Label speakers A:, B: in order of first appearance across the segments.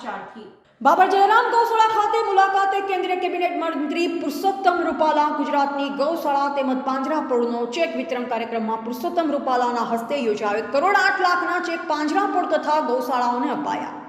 A: સમાચારથી. બાબર જયરામ ગૌશાળા ખાતે મુલાકાતે કેન્દ્રીય કેબિનેટ મંત્રી પુરુષોત્તમ રૂપાલા ગુજરાતની ગૌશાળા તેમજ પાંજરાપોળનો ચેક વિતરણ કાર્યક્રમમાં પુરુષોત્તમ રૂપાલાના હસ્તે યોજાયો. કરોડ આઠ લાખના ચેક પાંજરાપોળ તથા ગૌશાળાઓને અપાયા.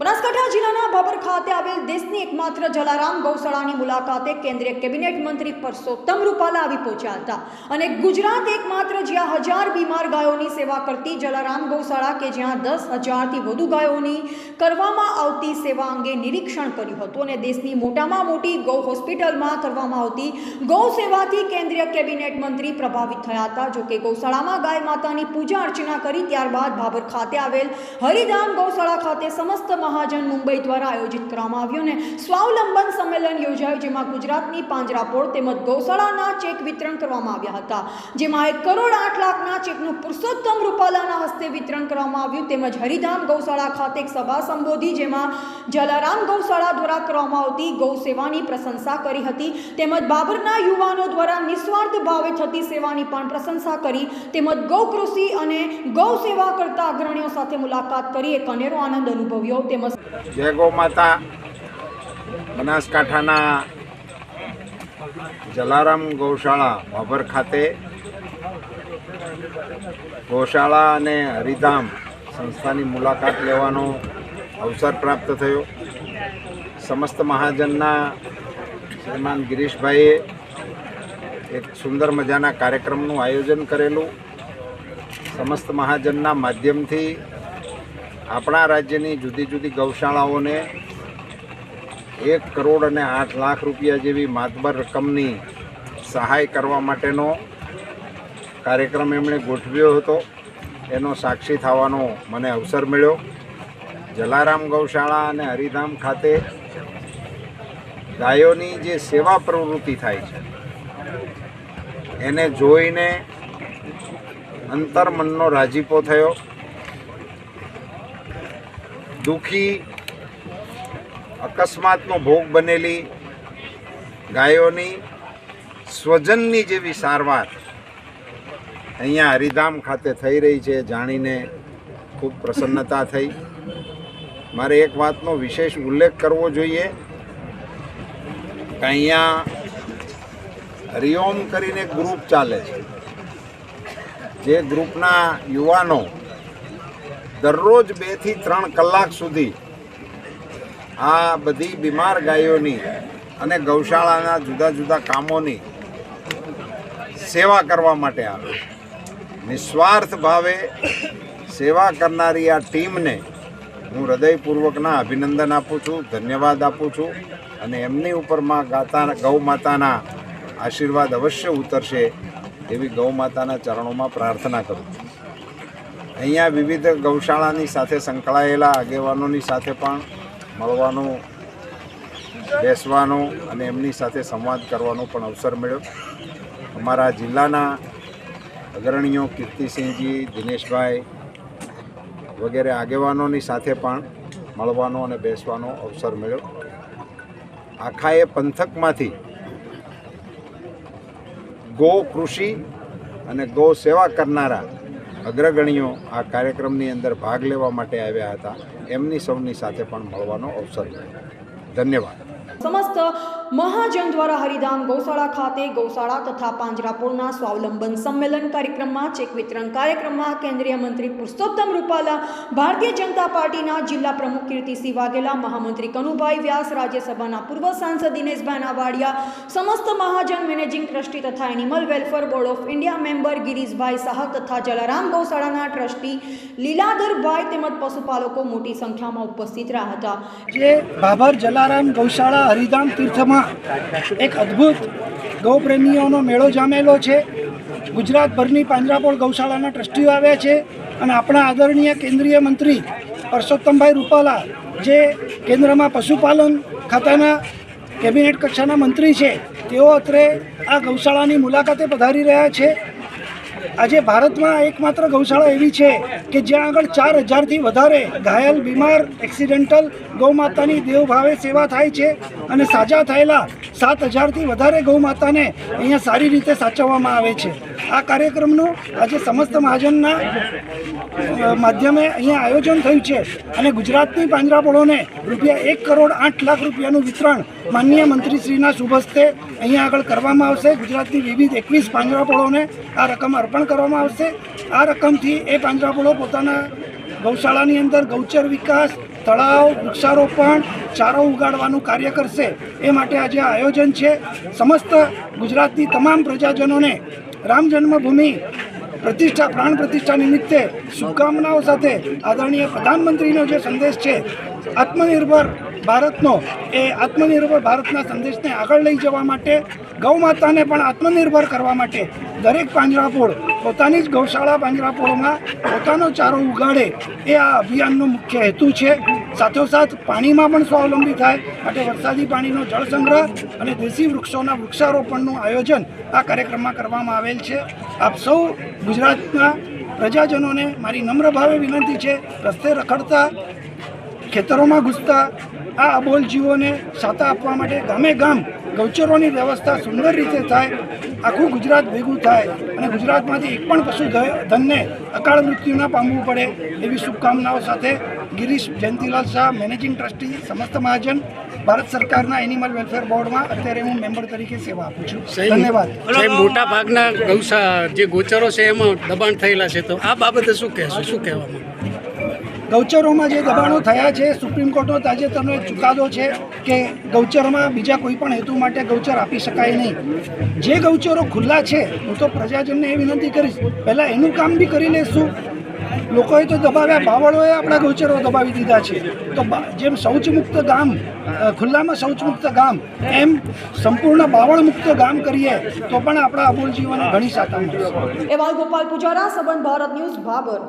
A: બનાસકાંઠા જિલ્લાના ભાભર ખાતે આવેલ દેશની એકમાત્ર જલારામ ગૌશાળાની મુલાકાતે કેન્દ્રીય કેબિનેટ મંત્રી પરસોત્તમ રૂપાલા આવી પહોંચ્યા હતા. અને ગુજરાત એકમાત્ર જ્યાં હજાર બીમાર ગાયોની સેવા કરતી જલારામ ગૌશાળા કે જ્યાં દસ હજારથી વધુ ગાયોની કરવામાં આવતી સેવા અંગે નિરીક્ષણ કર્યું હતું અને દેશની મોટામાં મોટી ગૌ હોસ્પિટલમાં કરવામાં આવતી ગૌ સેવાથી કેન્દ્રીય કેબિનેટ મંત્રી પ્રભાવિત થયા હતા. જોકે ગૌશાળામાં ગાય માતાની પૂજા અર્ચના કરી ત્યારબાદ ભાભર ખાતે આવેલ હરિધામ ગૌશાળા ખાતે સમસ્ત મહાજન મુંબઈ દ્વારા આયોજિત કરવામાં આવ્યું અને સ્વાવલંબન સંમેલન યોજાયું, જેમાં ગુજરાતની પાંજરાપોળ તેમજ ગૌશાળાના ચેક વિતરણ કરવામાં આવ્યા હતા. જેમાં એક કરોડ આઠ લાખના ચેકનું પુરુષોત્તમ રૂપાલાના હસ્તે વિતરણ કરવામાં આવ્યું. તેમજ હરિધામ ગૌશાળા ખાતે એક સભા સંબોધી, જેમાં જલારામ ગૌશાળા દ્વારા કરવામાં આવતી ગૌ સેવાની પ્રશંસા કરી હતી. તેમજ બાબરના યુવાનો દ્વારા નિસ્વાર્થ ભાવે થતી સેવાની પણ પ્રશંસા કરી. તેમજ ગૌ કૃષિ અને ગૌ સેવા કરતા અગ્રણીઓ સાથે મુલાકાત કરી. એક અનેરો આનંદ અનુભવ્યો. તેમજ
B: જય ગૌ માતા. બનાસકાંઠાના જલારામ ગૌશાળા ભાભર ખાતે ગૌશાળા અને હરિધામ સંસ્થાની મુલાકાત લેવાનો અવસર પ્રાપ્ત થયો. સમસ્ત મહાજનના શ્રીમાન ગિરીશભાઈએ એક સુંદર મજાના કાર્યક્રમનું આયોજન કરેલું. સમસ્ત મહાજનના માધ્યમથી આપણા રાજ્યની જુદી જુદી ગૌશાળાઓને એક કરોડ અને આઠ લાખ રૂપિયા જેવી માતબર રકમની સહાય કરવા માટેનો કાર્યક્રમ એમણે ગોઠવ્યો હતો. એનો સાક્ષી થવાનો મને અવસર મળ્યો. જલારામ ગૌશાળા અને હરિધામ ખાતે ગાયોની જે સેવા પ્રવૃત્તિ થાય છે, એને જોઈને અંતર્મનનો રાજીપો થયો. દુઃખી, અકસ્માતનો ભોગ બનેલી ગાયોની સ્વજનની જેવી સારવાર અહીંયા હરિધામ ખાતે થઈ રહી છે જાણીને ખૂબ પ્રસન્નતા થઈ. મારે એક વાતનો વિશેષ ઉલ્લેખ કરવો જોઈએ કે અહીંયા હરિઓમ કરીને ગ્રુપ ચાલે છે. જે ગ્રુપના યુવાનો દરરોજ બેથી ત્રણ કલાક સુધી આ બધી બીમાર ગાયોની અને ગૌશાળાના જુદા જુદા કામોની સેવા કરવા માટે આવે. નિસ્વાર્થ ભાવે સેવા કરનારી આ ટીમને હું હૃદયપૂર્વકના અભિનંદન આપું છું, ધન્યવાદ આપું છું અને એમની ઉપરમાં ગાતા, ગૌ માતાના આશીર્વાદ અવશ્ય ઉતરશે એવી ગૌ માતાના ચરણોમાં પ્રાર્થના કરું છું. અહીંયા વિવિધ ગૌશાળાની સાથે સંકળાયેલા આગેવાનોની સાથે પણ મળવાનું, બેસવાનો અને એમની સાથે સંવાદ કરવાનો પણ અવસર મળ્યો. અમારા જિલ્લાના અગ્રણીઓ કીર્તિસિંહજી, દિનેશભાઈ વગેરે આગેવાનોની સાથે પણ મળવાનો અને બેસવાનો અવસર મળ્યો. આખા એ પંથકમાંથી ગો કૃષિ અને ગો સેવા કરનારા અગ્રગણીઓ આ કાર્યક્રમની અંદર ભાગ લેવા માટે આવ્યા હતા. એમની સૌની સાથે પણ મળવાનો અવસર મળ્યો. ધન્યવાદ.
A: સમસ્ત મહાજન દ્વારા હરિધામ ગૌશાળા ખાતે ગૌશાળા તથા પાંજરાપોળના સ્વાવલંબન સંમેલન કાર્યક્રમમાં ચેક વિતરણ કાર્યક્રમમાં કેન્દ્રીય મંત્રી પુરુષોત્તમ રૂપાલા, ભારતીય જનતા પાર્ટીના જિલ્લા પ્રમુખ કીર્તિસિંહ વાઘેલા, મહામંત્રી કનુભાઈ વ્યાસ, રાજ્યસભાના પૂર્વ સાંસદ દિનેશભાઈ નાવાડિયા, સમસ્ત મહાજન મેનેજિંગ ટ્રસ્ટી તથા animal welfare board of India member Girishbhai Shah તથા જલારામ ગૌશાળાના ટ્રસ્ટી લીલાધરભાઈ તેમજ પશુપાલકો મોટી સંખ્યામાં ઉપસ્થિત રહ્યા હતા.
C: જે બાબર જલારામ ગૌશાળા હરિધામ તીર્થમાં એક અદ્ભુત ગૌપ્રેમીઓનો મેળો જામેલો છે. ગુજરાતભરની પાંજરાપોળ ગૌશાળાના ટ્રસ્ટીઓ આવ્યા છે અને આપણા આદરણીય કેન્દ્રીય મંત્રી પરસોત્તમભાઈ રૂપાલા, જે કેન્દ્રમાં પશુપાલન ખાતાના કેબિનેટ કક્ષાના મંત્રી છે, તેઓ અત્રે આ ગૌશાળાની મુલાકાતે પધારી રહ્યા છે. આજે ભારતમાં એકમાત્ર ગૌશાળા એવી છે કે જ્યાં આગળ ચાર હજારથી વધારે ઘાયલ, બીમાર એક્સિડેન્ટલ ગૌમાતાની દેવભાવે સેવા થાય છે અને સાજા થયેલા સાત હજારથી વધારે ગૌમાતાને અહીંયા સારી રીતે સાચવવામાં આવે છે. આ કાર્યક્રમનું આજે સમસ્ત મહાજનના માધ્યમે અહીંયા આયોજન થયું છે અને ગુજરાતની પાંજરાપોળોને રૂપિયા એક કરોડ આઠ લાખ રૂપિયાનું વિતરણ માનનીય મંત્રીશ્રીના શુભ હસ્તે અહીંયા આગળ કરવામાં આવશે. ગુજરાતની વિવિધ એકવીસ પાંજરાપોળોને આ રકમ અર્પણ કરવામાં આવશે. આ રકમથી એ પાંજરાપોળો પોતાના ગૌશાળાની અંદર ગૌચર વિકાસ તળાવ, વૃક્ષારોપણ, ચારો ઉગાડવાનું કાર્ય કરશે. એ માટે આજે આયોજન છે. સમસ્ત ગુજરાતની તમામ પ્રજાજનોને રામ જન્મભૂમિ, પ્રતિષ્ઠા, પ્રાણ પ્રતિષ્ઠા નિમિત્તે શુભકામનાઓ સાથે આદરણીય પ્રધાનમંત્રીનો જે સંદેશ છે, આત્મનિર્ભર ભારતનો, એ આત્મનિર્ભર ભારતના સંદેશને આગળ લઈ જવા માટે ગૌ માતાને પણ આત્મનિર્ભર કરવા માટે દરેક પાંજરાપોળ, પોતાની જ ગૌશાળા પાંજરાપોળમાં પોતાનો ચારો ઉગાડે એ આ અભિયાનનો મુખ્ય હેતુ છે. સાથોસાથ પાણીમાં પણ સ્વાવલંબી થાય, માટે વરસાદી પાણીનો જળ સંગ્રહ અને દેશી વૃક્ષોના વૃક્ષારોપણનું આયોજન આ કાર્યક્રમમાં કરવામાં આવેલ છે. આપ સૌ ગુજરાતના પ્રજાજનોને મારી નમ્ર ભાવે વિનંતી છે, રસ્તે રખડતા ખેતરોમાં ઘૂસતા આ અબોલ જીવોને સાતા આપવા માટે ગામે ગામ ગૌચરોની વ્યવસ્થા સુંદર રીતે થાય આખું ગુજરાત ભેગું થાય અને ગુજરાતમાંથી એક પણ પશુ ધનને અકાળ મૃત્યુ ન પામવું પડે એવી શુભકામનાઓ સાથે ગિરીશ જયંતિલાલ શાહ મેનેજિંગ ટ્રસ્ટી સમસ્ત મહાજન ભારત સરકારના એનિમલ વેલફેર બોર્ડમાં અત્યારે હું મેમ્બર તરીકે સેવા આપું છું. ધન્યવાદ.
D: મોટા ભાગના ગૌશા જે ગોચરો છે એમાં દબાણ થયેલા છે તો આ બાબતે શું કહેશો? શું કહેવામાં
C: ગૌચરોમાં જે દબાણો થયા છે, સુપ્રીમ કોર્ટનો તાજેતરનો ચુકાદો છે કે ગૌચરમાં બીજા કોઈ પણ હેતુ માટે ગૌચર આપી શકાય નહીં. જે ગૌચરો ખુલ્લા છે, હું તો પ્રજાજનને એ વિનંતી કરીશ, પહેલાં એનું કામ બી કરી લેશું. લોકોએ તો દબાવ્યા, બાવળોએ આપણા ગૌચરો દબાવી દીધા છે. તો જેમ શૌચમુક્ત ગામ ખુલ્લામાં શૌચમુક્ત ગામ, એમ સંપૂર્ણ બાવળ મુક્ત ગામ કરીએ, તો પણ આપણા અબોલ જીવન ઘણી સાતા મળશે.
A: એવા ગોપાલ પુજારા સંબંધ ભારત ન્યૂઝ ભાબર